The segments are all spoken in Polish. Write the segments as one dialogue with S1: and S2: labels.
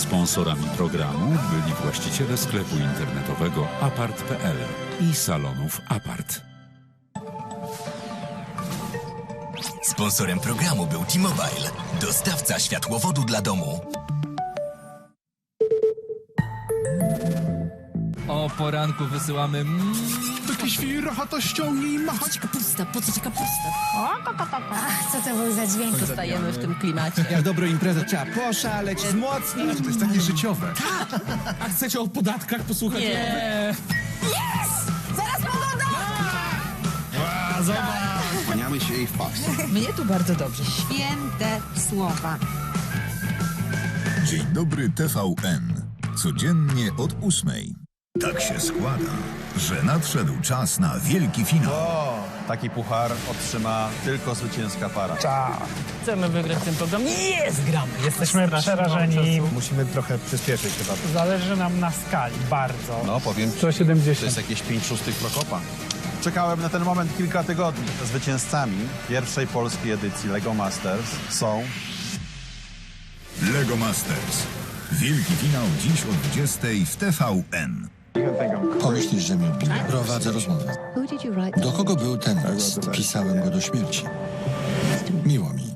S1: Sponsorami programu byli właściciele sklepu internetowego apart.pl i salonów Apart.
S2: Sponsorem programu był T-Mobile, dostawca światłowodu dla domu.
S3: O poranku wysyłamy
S4: Taki świr, to ściągnij i machać.
S5: Kapusta, po co ci kapusta? Ach, co to był za dźwięk? Zostajemy w tym klimacie.
S6: Jak dobrą imprezę trzeba poszaleć, wzmocnić.
S4: To jest takie życiowe.
S6: A chcecie o podatkach posłuchać?
S3: Nie!
S4: Kłaniamy się jej w pas.
S5: Mnie tu bardzo dobrze. Święte słowa.
S7: Dzień dobry TVN. Codziennie od ósmej. Tak się składa, że nadszedł czas na wielki finał.
S8: Taki puchar otrzyma tylko zwycięska para.
S9: Chcemy wygrać ten program. Jest! Gramy. Jesteśmy przerażeni.
S8: Musimy trochę przyspieszyć chyba.
S9: Zależy nam na skali. Bardzo.
S8: No powiem, ci,
S9: 170.
S8: to jest jakieś 5 szóstych Prokopa. Czekałem na ten moment kilka tygodni. Zwycięzcami pierwszej polskiej edycji Lego Masters są
S7: Lego Masters. Wielki finał dziś o 20 w TVN.
S10: Pomyślisz, że mnie bije. Prowadzę rozmowę. Do kogo był ten list? Pisałem go do śmierci. Miło mi.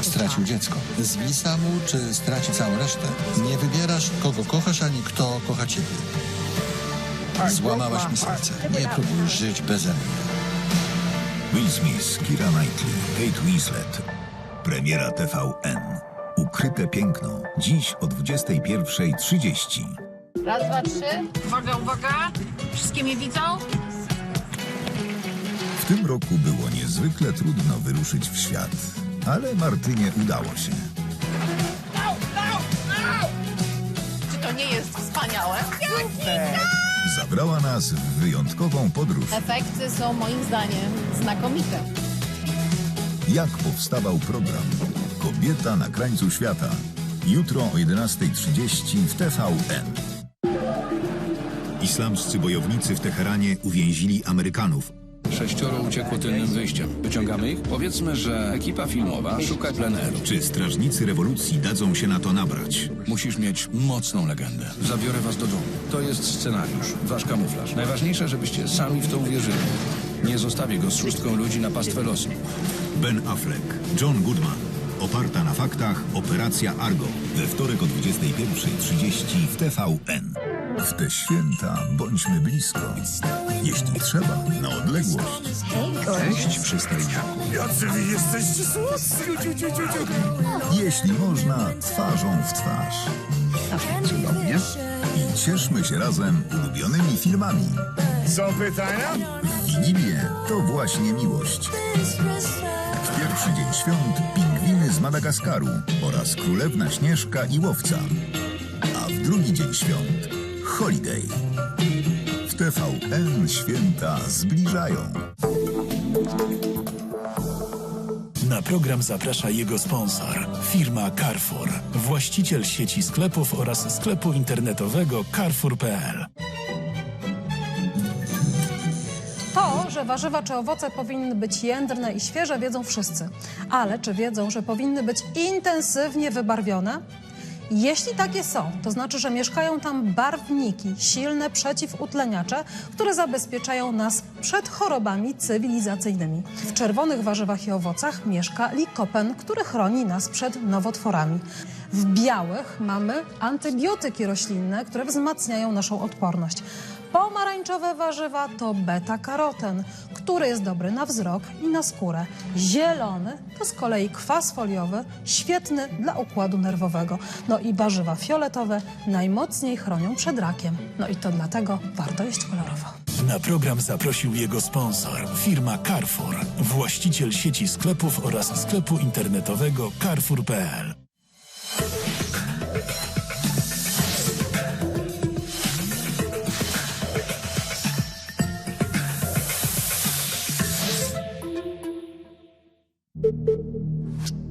S10: Stracił dziecko. Zwisa mu, czy straci całą resztę? Nie wybierasz, kogo kochasz, ani kto kocha ciebie. Złamałaś mi serce. Nie próbuj żyć beze mnie.
S7: Will Smith, Kira Knightley, Kate Winslet. Premiera TVN. Ukryte piękno. Dziś o 21.30.
S5: Raz, dwa, trzy. Uwaga, uwaga. Wszystkie mnie widzą?
S7: W tym roku było niezwykle trudno wyruszyć w świat, ale Martynie udało się.
S5: Czy to nie jest wspaniałe?
S7: Zabrała nas w wyjątkową podróż.
S5: Efekty są moim zdaniem znakomite.
S7: Jak powstawał program Kobieta na krańcu świata. Jutro o 11.30 w TVN. Islamscy bojownicy w Teheranie uwięzili Amerykanów.
S11: Sześcioro uciekło tylnym wyjściem. Wyciągamy ich? Powiedzmy, że ekipa filmowa szuka pleneru.
S7: Czy strażnicy rewolucji dadzą się na to nabrać?
S11: Musisz mieć mocną legendę. Zabiorę was do domu. To jest scenariusz, wasz kamuflaż. Najważniejsze, żebyście sami w to uwierzyli. Nie zostawię go z szóstką ludzi na pastwę losu.
S7: Ben Affleck, John Goodman. Oparta na faktach Operacja Argo. We wtorek o 21.30 w TVN. W te święta bądźmy blisko. Jeśli trzeba, na odległość.
S4: Cześć, przystojniaku. Jacy wy jesteście słodcy.
S7: Jeśli można, twarzą w twarz.
S4: Cudownie.
S7: I cieszmy się razem ulubionymi filmami.
S4: Są pytania?
S7: W Wigilię to właśnie miłość. W pierwszy dzień świąt Madagaskaru oraz królewna Śnieżka i łowca. A w drugi dzień świąt Holiday. W TVN święta zbliżają.
S12: Na program zaprasza jego sponsor, firma Carrefour, właściciel sieci sklepów oraz sklepu internetowego carrefour.pl.
S13: To, że warzywa czy owoce powinny być jędrne i świeże, wiedzą wszyscy. Ale czy wiedzą, że powinny być intensywnie wybarwione? Jeśli takie są, to znaczy, że mieszkają tam barwniki, silne przeciwutleniacze, które zabezpieczają nas przed chorobami cywilizacyjnymi. W czerwonych warzywach i owocach mieszka likopen, który chroni nas przed nowotworami. W białych mamy antybiotyki roślinne, które wzmacniają naszą odporność. Pomarańczowe warzywa to beta-karoten, który jest dobry na wzrok i na skórę. Zielony to z kolei kwas foliowy, świetny dla układu nerwowego. No i warzywa fioletowe najmocniej chronią przed rakiem. No i to dlatego warto jeść kolorowo.
S12: Na program zaprosił jego sponsor, firma Carrefour, właściciel sieci sklepów oraz sklepu internetowego carrefour.pl. you